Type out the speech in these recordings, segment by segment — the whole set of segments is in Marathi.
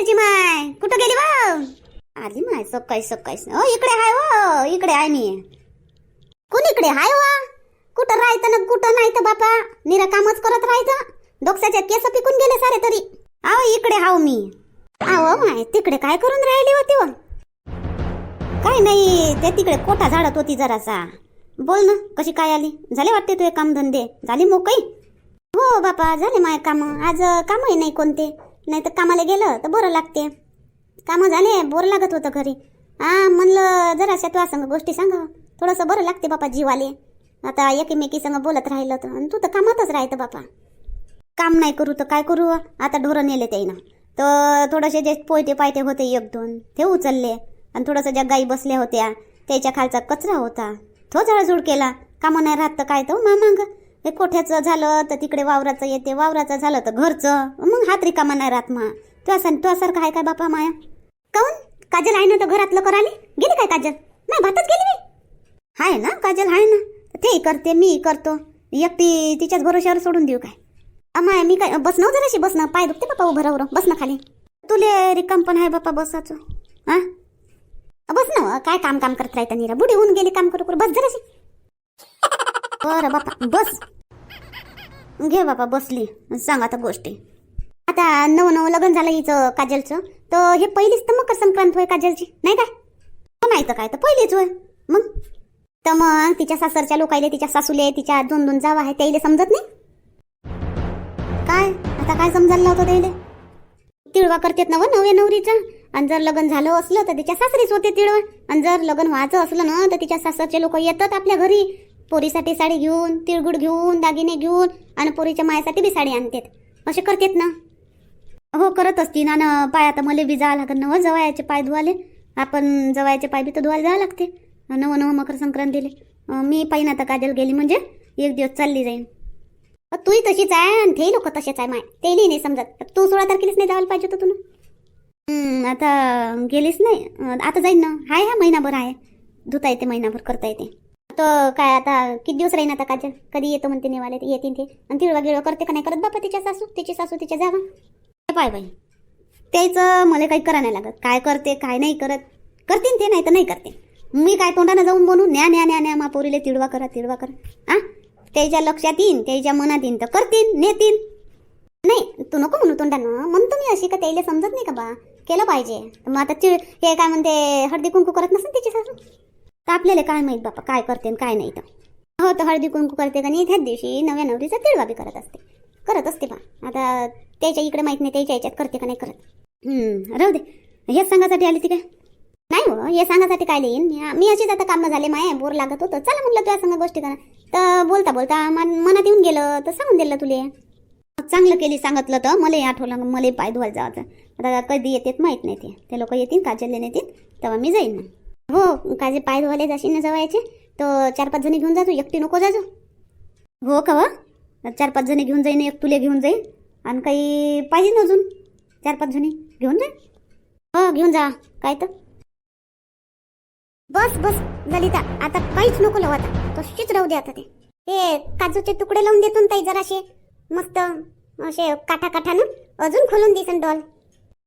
काजलची माय. कुठं गेली वा आली माय सकाळी सकाळी ओ इकडे हाय व. इकडे आहे मी. कोण इकडे? हाय वा. कुठं राहायचं ना कुठं नाही तर बापा. निरा कामच करत राहायचं. डोक्साच्या केस पिकून गेले सारे तरी. आव इकडे हाव मी. आव माय तिकडे काय करून राहिली होती व? काय नाही ते तिकडे कोठा झाडत होती जरासा. बोल ना कशी काय आली? झाले वाटते तुझे कामधंदे? झाली मोकळी? हो बापा झाले माय काम. आज कामही नाही कोणते. नाही तर कामाला गेलं तर बरं लागते. कामं झाले बोर लागत होतं घरी. हा म्हणलं जराशा तुझ्या संग गोष्टी सांग. थोडंसं बरं लागते बापा जीवाले. आता एकमेकी संग बोलत राहिलं तर. आणि तू तर कामातच राहतं बापा. काम नाही करू तर काय करू? आता ढोरं नेले त्याईनं. तर थोडेसे जे पोयटे पायटे होते एक दोन ते उचलले. आणि थोडंसं ज्या गाई बसल्या होत्या त्याच्या खालचा कचरा होता. तो झाडझूड केला. कामं नाही राहत तर काय तो हो मामांग. हे कोठ्याचं झालं तर तिकडे वावराचं येते वावराचं झालं तर घरचं. मग हात रिकामा नाही राहत मा. तुझ्या तुझ्यासारखं आहे काय बापा माया? काऊन? काजल आहे ना तर घरातलं कराली गेली काय काजल? नाही भातच गेली मी आहे ना काजल आहे ना. ते करते मी करतो. एकटी तिच्याच भरोश्यावर सोडून देऊ काय? अमाय मी काय बस ना जराशी बस ना पाय दुखते बापा उभं राहू बस ना खाली. तुले रिकाम पण आहे बापा बसाचं. हा बस ना काय काम काम करत राहता नीरा? बुढी होऊन गेली काम करू करू बस जराशी. बरं बापा बस. घे बापा बसली. सांग आता गोष्टी. आता नवं नवं लग्न झालं हिचं काजलचं. तर हे पहिलीच तर मकर संक्रांत होय काजलची नाही काय? हो नाही तर काय तर पहिलीच होय. मग? तर मग तिच्या सासरच्या लोकायले तिच्या सासूले तिच्या दोन दोन जावा आहे त्याईले समजत नाही? काय? आता काय समजायला होतं त्याईले? तिळवा करतेत ना व नव्या नवरीचा. आणि जर लग्न झालं असलं तर तिच्या सासरीच होते तिळवा. आणि जर लग्न व्हायचं असलं ना तर तिच्या सासरचे लोक येतात आपल्या घरी. पोरीसाठी साडी घेऊन तिळगुळ घेऊन दागिने घेऊन आणि पोरीच्या मायासाठी बी साडी आणतात. असे करतात ना. हो करत असतील. ना न पाय आता मला बी जावं लागत ना हो जवायचे पाय धुवाले. आपण जवायचे पाय बी तर धुवायला जावं लागते. नवं नवं मकर संक्रांतीले मी पाहिन आता काजल गेली म्हणजे. एक दिवस चालली जाईन. तूही तशीच आहे आणि ते लोक तसेच आहे माय. तेही नाही समजत. तू सोळा तारखेलाच नाही जायला पाहिजे होतं तुला? आता गेलीच नाही. आता जाईन ना. हाय हा महिनाभर आहे. धुता येते महिनाभर करता येते. तर काय आता किती दिवस राहीन आता काजल? कधी येतो म्हणते नेवाले येतील ते. आणि तिळवा गिळवा करते का नाही करत बापा तिच्या सासू? तिची सासू तिच्या जावा. पाय बाई त्याचं मला काही करा नाही लागत. काय करते काय नाही करत. करतीन ते नाही तर नाही करते. मी काय तोंडानं जाऊन बोलू? न्या न्या न्या न्या मा पोरीले तिळवा करा तिळवा करा. आ? त्याच्या लक्षात येईन त्याच्या मनात येईन. तर करतीन नेतीन. नाही तू नको म्हणू तोंडानं. म्हणतो मी अशी का त्याला समजत नाही का बा? केलं पाहिजे. मग आता चिळ हे काय म्हणते हळदी कुंकू करत नसेल तिची सासू? तर आपल्याला काय माहीत बापा काय करते आणि काय नाही तर. हो तर हळदी कुंकू करते का नाही? त्याच दिवशी नव्या नवरीचा तिळगाबी करत असते. करत असते बा आता त्याच्या इकडे माहीत नाही त्याच्या याच्यात करते का नाही करत. राहू दे. हेच सांगासाठी आली ती काय? नाही हो हे सांगासाठी काय येईन मी अशीच आता कामं झाले माय बोर लागत होतं. चला म्हटलं तुझ्या सांगा गोष्टी करा. तर बोलता बोलता मन- मनात येऊन गेलं तर सांगून दिलं तुले. चांगलं केली सांगितलं तर मला आठवलं मला पाय धुवायला जायचं आता. कधी येतात माहीत नाही ते. ते लोक येतील काजलले नेतील तेव्हा मी जाईन ना हो काजे पाय धुवायला जाशील ना जवायचे तर चार पाच जणी घेऊन जातो एकटी नको जाजो हो का वा? चार पाच जणी घेऊन जाईन एक तुले घेऊन जाईन आणि काही पाहिजे ना अजून? चार पाच जणी घेऊन जा. हो घेऊन जा काय तर. बस बस ललिता आता काहीच नको लावू आता. तशीच राहू दे आता ते. हे काजूचे तुकडे लावून देतो ना ताई जराशे. मस्त असे काठा काठानं अजून खोलून देसन डॉल.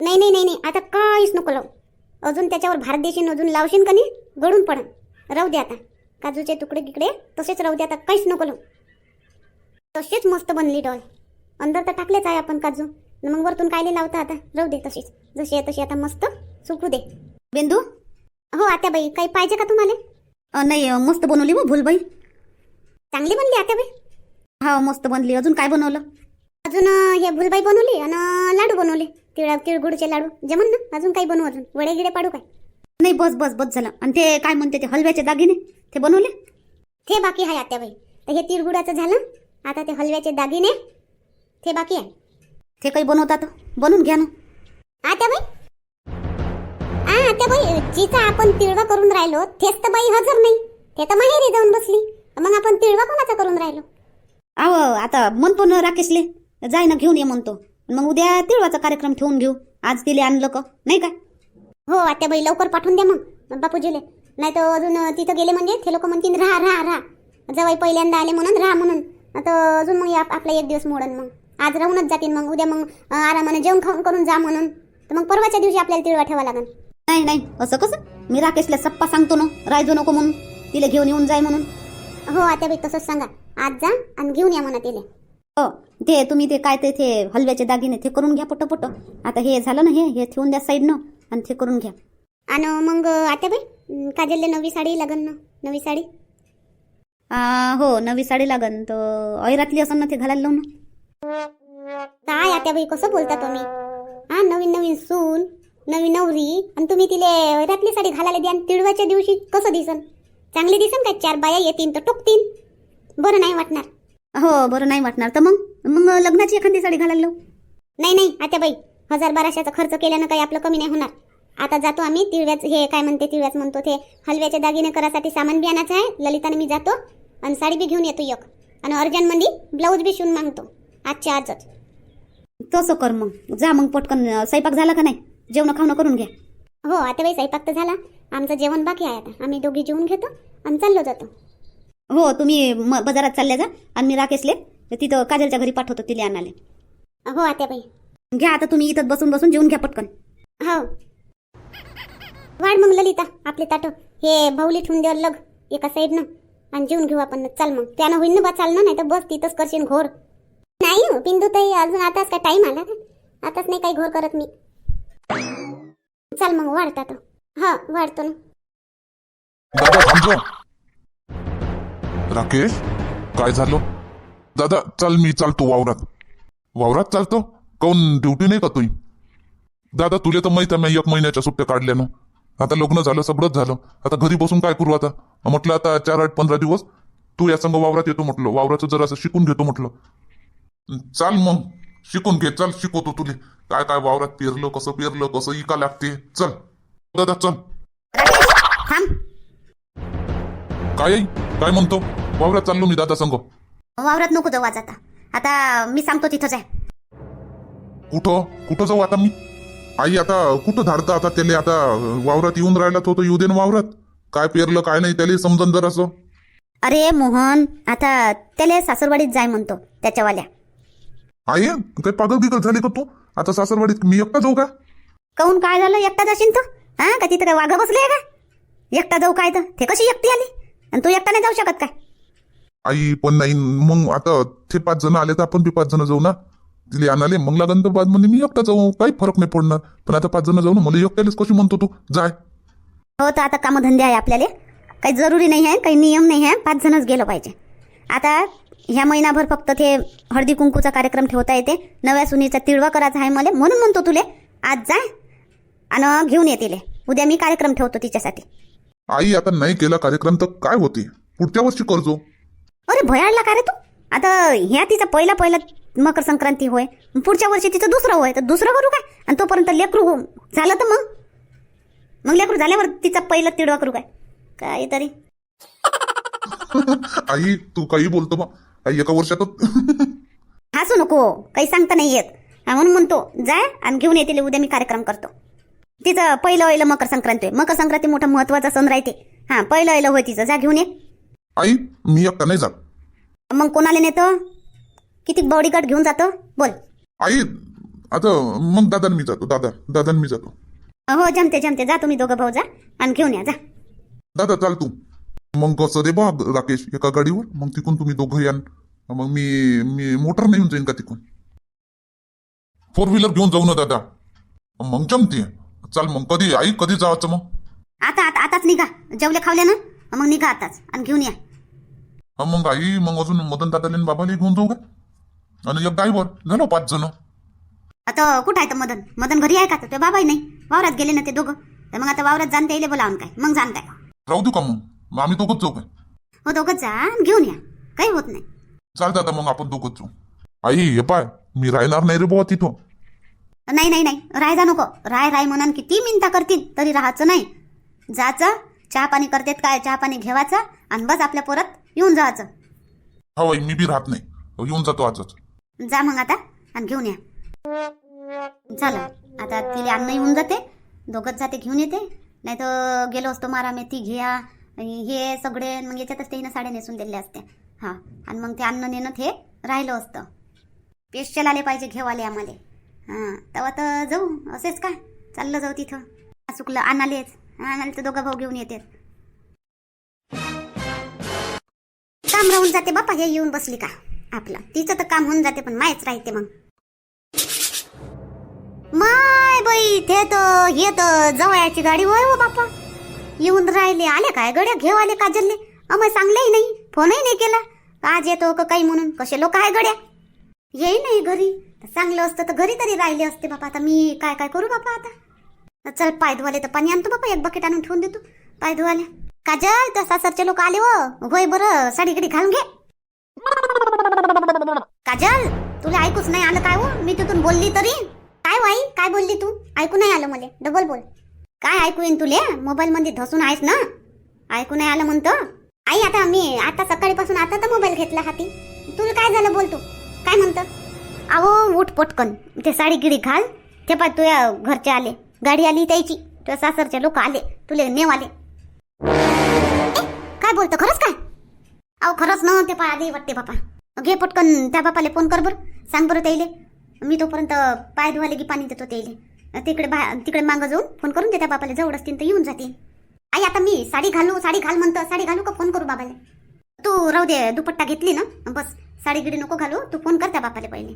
नाही नाही नाही नाही आता काहीच नको लावू. अजून त्याच्यावर भार देशील अजून लावशील का नाही? गळून पडन. राहू दे आता. काजूचे तुकडे गिकडे तसेच राहू दे आता. काहीच नको लावू. तशीच मस्त बनली डॉल अंदर तर टाकलेच आहे आपण काजू. मग वरतून कायले लावता आता? राहू दे तशीच. जशी आहे तशी आता मस्त सुकू दे. बिंदू? हो आत्याबाई काही पाहिजे का तुम्हाला? अ, नाही मस्त बनवली मग भुलबाई. चांगली बनली आत्याबाई? हा मस्त बनली. अजून काय बनवलं? अजून हे भुलबाई बनवली आणि लाडू बनवले. तिळा तिळगुडचे लाडू. जमन ना? अजून काही बनवू अजून? वडे गिडे पाडू काय? नाही बस बस बस झालं. आणि ते काय म्हणते ते हलव्याचे दागिने? ते बनवले? ते बाकी आहे आत्याबाई तर हे तिळगुडाचं झालं. आता ते हलव्याचे दागिने ते बाकी आहे. ते काही बनवतात? बनवून घ्या ना. आत्याबाई आ आत्याबाई जिचा आपण तिळवा करून राहिलो तेच तर बाई हजर नाही. ते तर माहेरी जाऊन बसली. मग आपण तिळवा कोणाचा करून राहिलो? अहो आता म्हणतो ना राकेशले जाय ना घेऊन ये म्हणतो. मग उद्या तिळवाचा कार्यक्रम ठेवून घेऊ. आज तिले आणलं का नाही काय हो आत्याबाई लवकर पाठवून द्या मग. बापूजीले. नाही तर अजून तिथं गेले म्हणजे ते लोक म्हणतील राहा राहा राहा. जवाई पहिल्यांदा आले म्हणून राहा म्हणून. आता अजून मग आप- आपला एक दिवस मोडन मग. आज राहूनच जातील मग. उद्या मग आरामाने जेवण खाऊन करून जा म्हणून. तर मग परवाच्या दिवशी आपल्याला तिळवा ठेवा लागेल नाही नाही. असं कसं? मी राकेशला सप्पा सांगतो ना राहायचो नको म्हणून. तिला घेऊन येऊन जाय म्हणून. हो आत्याबाई तसंच सांगा. आज जा आणि घेऊन या म्हणा तिले. हो ते तुम्ही ते काय ते ते हलव्याचे दागिने ते करून घ्या पटो पटो आता हे झालं ना हे हे ठेवून द्या साईडनं आणि ते करून घ्या. आणि मग आत्याबाई अं, काजलले नवी साडी लागन ना नवी साडी? आ, हो नवी साडी लागन. तर ऐरातली असं ना ते घालायला लावून काय आत्याबाई कसं बोलता तुम्ही? हा नवीन नवीन सून नवीन नवरी आणि तुम्ही तिले रातली साडी घालायला द्या आणि तिळवाच्या दिवशी कसं दिसन? चांगली दिसन का? चार बाया येतील तर टोकतील बरं नाही वाटणार. हो बरं नाही वाटणार. तर मग? मग लग्नाची एखादी साडी घालायला लावू? नाही नाही आत्याबाई हजार बाराशेचा खर्च केल्यानं काही आपलं कमी नाही होणार. आता जातो आम्ही तिळव्याच हे काय म्हणते तिळव्याच म्हणतो ते हलव्याचे दागिने करासाठी सामान बी आणायचं आहे ललिताने मी जातो आणि साडी बी घेऊन येतो एक. आणि अर्जंटमध्ये ब्लाऊज बी शिवून मागतो आजच्या आजच. तसं कर मग. जा मग पटकन. स्वयंपाक झाला का नाही? जेवण खावणं करून घ्या. हो आता बाई स्वयंपाक तर झाला. आमचं जेवण बाकी आहे आता. आम्ही दोघी जेवून घेतो आणि चाललो जातो. हो तुम्ही म- बाजारात चालल्या जा आणि मी राकेशले तिथं काजलच्या घरी पाठवतो तिला आणाले हो आता बाई घ्या आता तुम्ही इथं बसून बसून जेवून घ्या पटकन. हो. वाढ मग ललिता आपले ताट. हे भाऊली ठेवून दे अलग एका साईडनं. आणि जेवून घेऊ आपण चाल मग. त्यानं होईन ना बा चालणं नाही तर बस तिथंच करशील घोर. नाही हो पिंदू ताई अजून आताच काय टाइम आला का? आताच नाही काही घोर करत मी. चाल मग वाढ ताट. हा वाढतो ना. राकेश काय झालं? दादा चल मी चालतो वावरात. वावरात चालतो? काऊन ड्युटी नाही का तुही दादा तुले तर माहीत आहे मी एक महिन्याच्या सुट्ट्या काढल्या ना आता लग्न झालं सगळंच झालं. आता घरी बसून काय करू आता? म्हटलं आता चार आठ पंधरा दिवस तू या संग वावरात येतो म्हटलं. वावराचं जरासं शिकून घेतो म्हटलं. चाल मग शिकून घे चल शिकवतो तुले. काय काय वावरात पेरलं कसं पेरलं कसं इका लागते. चल. दादा चल. काय? काय म्हणतो? वावरात चाललो मी दादा संग. वावरात नको जाऊ आज आता. आता मी सांगतो तिथंच आहे कुठं? कुठं जाऊ आता मी? आई आता कुठं धाडतं आता त्याला? आता वावरात येऊन राहिला तो तर येऊ दे ना वावरात. काय पेरलं काय नाही त्याला समजन जर असं अरे मोहन आता त्याला सासरवाडीत जाय म्हणतो त्याच्यावाल्या. आई काय पागल बिगल झाली का तू? आता सासरवाडीत मी एकटा जाऊ का? काऊन? काय झालं? एकटा जाशील तू? हा? का तिथं काय वाघ बसले का? एकटा जाऊ काय तर? ते कशी एकटी आली? आणि तू एकटा नाही जाऊ शकत काय? आई पण नाही मग आता ते पाच जण आले तर आपण बी पाच जण जाऊ ना. तिले आणाले मग लागन तर बाद म्हणजे मी एकटा जाऊ काही फरक नाही पडणार. पण आता पाच जण जाऊ ना मला एकट्यालाच कशी म्हणतो तू? जाय. हो तर आता कामधंदे आहे आपल्याला. काही जरुरी नाही आहे काही नियम नाही आहे पाच जणच गेलं पाहिजे. आता ह्या महिनाभर फक्त ते हळदी कुंकूचा कार्यक्रम ठेवता येते. नव्या सुनीचा तिळवा करायचा आहे मला म्हणून म्हणतो तुले आज जाय आणि घेऊन ये तिले. उद्या मी कार्यक्रम ठेवतो तिच्यासाठी. आई आता नाही केला कार्यक्रम तर काय होते? पुढच्या वर्षी करजो. अरे भयाडला का रे तू? आता ह्या तिचा पहिला पहिला मकर संक्रांती होय पुढच्या वर्षी तिचं दुसरं होय तर दुसरं करू काय? आणि तोपर्यंत लेकरू हो- झालं तर मग? मग लेकरू झाल्यावर तिचा पहिलं तिडवा करू काय? काहीतरी. आई तू काही बोलतो बा. आई एका वर्षात हसू नको काही सांगता नाही येत. हा, म्हणून म्हणतो जाय आणि घेऊन येतील उद्या मी कार्यक्रम करतो. तिचं पहिलं पहिलं मकर संक्रांती मकर संक्रांती मोठा महत्त्वाचा सण राहते. हा पहिलं पहिलं होय तिचं. जा घेऊन ये. आई मी एकटा नाही जात. मग कोणाला नेतो? किती बॉडीगार्ड घेऊन जातो? बोल. आई आता मग दादा मी जातो. दादा दादा मी जातो. हो जमते जमते. जा तुम्ही दोघं भाऊ जा. आणि घेऊन या जा. दादा चाल तू. मग कसं रे बा राकेश एका गाडीवर? मग तिकून तुम्ही दोघं यान. मग मी मी मोटर नाही येऊन जाईन का तिकून? फोर व्हीलर घेऊन जाऊ ना दादा. मग जमते चाल मग कधी आई कधी जायचं मग? आता आता आताच निघा. जेवले खावले ना? मग निघा आताच. आणि घेऊन या. हा, मग आई मग अजून मदन दादाला बाबाला घेऊन जाऊ का आणि एक ड्रायव्हर झालो पाच जण आता कुठं आहे तर मदन मदन घरी आहे का तर ते बाबाही नाही वावरात गेले ना ते दोघं तर मग आता वावरात जाणता येईल बोलावून काय मग जाणताय राहू देऊ का मग मग आम्ही दोघंच जाऊ काय हो दोघं जा आणि घेऊन या काही होत नाही चाल दादा मग आपण दोघंच जाऊ आई हे पाय मी राहणार नाही रे बाबा तिथं नाही नाही नाही राय जा नको राय राय म्हणून किती मिनता करतील तरी राहायचं नाही जायचं चहा पाणी करतेत काय चहा पाणी घेवायचं आणि बस आपल्या परत येऊन हो आई मी बी राहत नाही. येऊन जातो आजच. जा मग आता आणि घेऊन या. झालं आता तिला अन्न येऊन जाते. दोघंच जाते घेऊन येते. नाही तर गेलो असतो मारा मेथी घ्या हे सगळे मग याच्यातच ते साड्या नेसून दिल्या असत्या. हां आणि मग ते अन्न नेणं हे राहिलं असतं. पेशल आले पाहिजे घेवाले आम्हाला. हां तेव्हा तर जाऊ असेच काय? चाललं जाऊ तिथं. चुकलं आणालेच. आणाले तर दोघं भाऊ घेऊन येते काम राहून जाते बापा हे येऊन बसली का? आपलं. तिचं तर काम होऊन जाते पण मायच राहते मग. माय बाई ते तर हे तर जवळची गाडी होय हो बापा. येऊन राहिले आले काय? गड्या घेऊ आले काजलले? अमय सांगलंही नाही फोनही नाही केला. आज येतो का काही म्हणून? कसे लोक आहे गड्या? येई नाही घरी. चांगलं असतं तर घरी तरी राहिले असते बापा. आता मी काय काय करू बापा आता? चल पाय धुवाले तर पाणी आणतो बापा. एक बकेट आणून ठेवून देतो. पाय धुवाले काजल त्या सासरचे लोक आले व होय बरं साडी गिडी घालून घे. काजल तुला ऐकूच नाही आलं काय हो? मी तिथून बोलली तरी. काय हो वाई काय बोलली तू? ऐकू नाही आलं मला. डबल बोल. काय ऐकू येईन तुले? मोबाईल मध्ये धसून आहेस ना? ऐकू नाही आलं म्हणतो. आई आता मी आता सकाळीपासून आता तर मोबाईल घेतला हाती. तुला काय झालं बोलतो काय म्हणतं? अहो उठ पटकन. ते साडी गिडी घाल. ते पाय तुझ्या घरचे आले. गाडी आली त्याची. तुझ्या सासरचे लोक आले. तुले नेव आले. काय बोलतो खरंच काय? अहो खरंच ना ते पाय आधी वाटते बापा. घे पटकन त्या बापाले फोन कर बरं. सांग बरं त्याईले. मी तोपर्यंत पाय धुवाले की पाणी देतो त्याईले. तिकडे बा तिकडे मागं जाऊन फोन करून दे त्या बापाले. जवळ असतील तर येऊन जातील. आई आता मी साडी घालू साडी घाल म्हणतं. साडी घालू का फोन करू बाबाले? तू राहू दे दुपट्टा घेतली ना? बस साडी गिडी नको घालू. तू फोन कर त्या बापाले पहिले.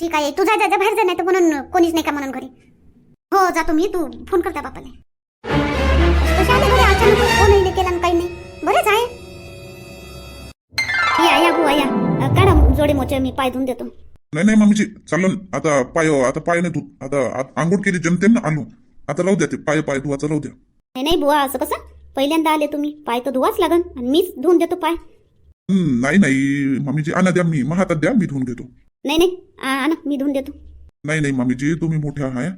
ठीक आहे तू जा जा जा, बाहेर जा नाही तर म्हणून कोणीच नाही का म्हणून घरी? हो जातो मी. तू फोन कर त्या बापाले. या या बुवा या अ, काढा जोडे मोचे मी पाय धुवून देतो. नाही नाही मामीजी चाललं ना. आता पाय आता पाय नाही धुत. आता आ- आंघोळ केली जमते ना आलो आता राहू द्या ते. पाय पाय धुवाचं राहू द्या. नाही नाही बुवा असं कसं? पहिल्यांदा आले तुम्ही. पाय तर धुवाच लागन. आणि मीच धुवून देतो पाय. नाही नाही मामीजी आणा द्या मी महातात द्या मी धुवून घेतो नाही नाही आ- आणा मी धुवून देतो. नाही नाही मामीजी तुम्ही मोठे आहे.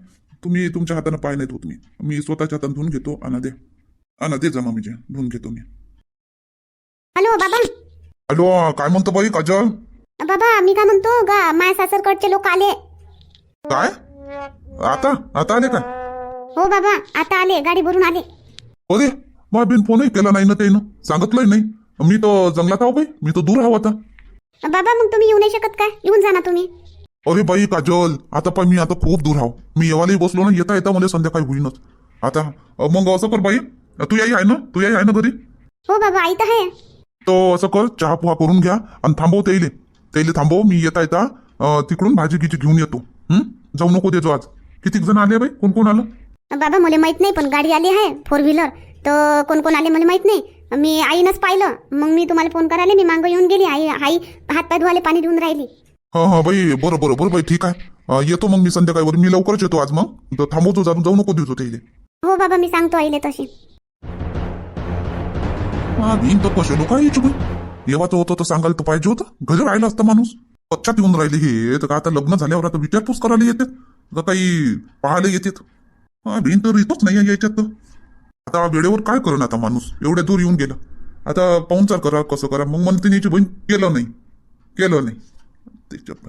तुम्ही तुमच्या हाताने पाय नाही धुत मी. मी स्वतःच्या हाताने धुवून घेतो. आणा द्या. आणा दे जा मामीजी. धुवून घेतो मी. हॅलो बाबा. हॅलो काय म्हणतो बाई काजल? बाबा मी काय म्हणतो? गा माया सासरकडचे लोक आले. काय? आता? आता आले काय? हो बाबा आता आले गाडी भरून आले. अरे मग बिन फोनही केला नाही ना त्यानं सांगितलंय नाही. मी तो जंगलात आहो बाई मी तो दूर आहो आता. बाबा मग तुम्ही येऊ नाही शकत काय? येऊन जा ना तुम्ही. अरे बाई काजल आता पाय मी आता खूप दूर आहो. मी येवालाही बसलो ना येता येता मला संध्याकाळी होईनच. आता मग असं कर बाई तू याही आहे ना? तू याही आहे ना घरी? हो बाबा आई तर आहे. तो असं कर चहा पोहा करून घ्या आणि थांबव त्याइले त्याइले थांबव मी येता येता तिकडून भाजी गिजी घेऊन येतो. हं? जाऊ नको देतो आज. किती जण आले बाई? कोण कोण आलं? बाबा मला माहीत नाही पण गाडी आली आहे फोर व्हीलर तर कोण कोण आले मला माहीत नाही. मी आईनंच पाहिलं. मग मी तुम्हाला फोन करायला मी मागं येऊन गेली. आई आई हात पाय धुवाले पाणी देऊन राहिली. हा हा बाई बरं बरं बरं बाई ठीक आहे. अ, येतो मग मी संध्याकाळवर मी लवकरच येतो आज मग. तर थांबवतो जाऊन जाऊ नको देतो त्याइले हो बाबा मी सांगतो आईले तशी. भिन तर कसे लोक यायची बाई? येवाचं होतं तर सांगायला तर पाहिजे होतं? घरी राहिला असता माणूस. पश्चात येऊन राहिले हे तर का आता लग्न झाल्यावर आता विचारपूस करायला येते तर काही पाहायला येतात? हा, भिन तर येतोच नाही आहे याच्यात तर. आता वेळेवर काय करण आता माणूस? एवढ्या दूर येऊन गेला. आता पाहुणचार करा कसं करा मग म्हणते याची बहीण केलं नाही. केलं नाही. त्याच्यात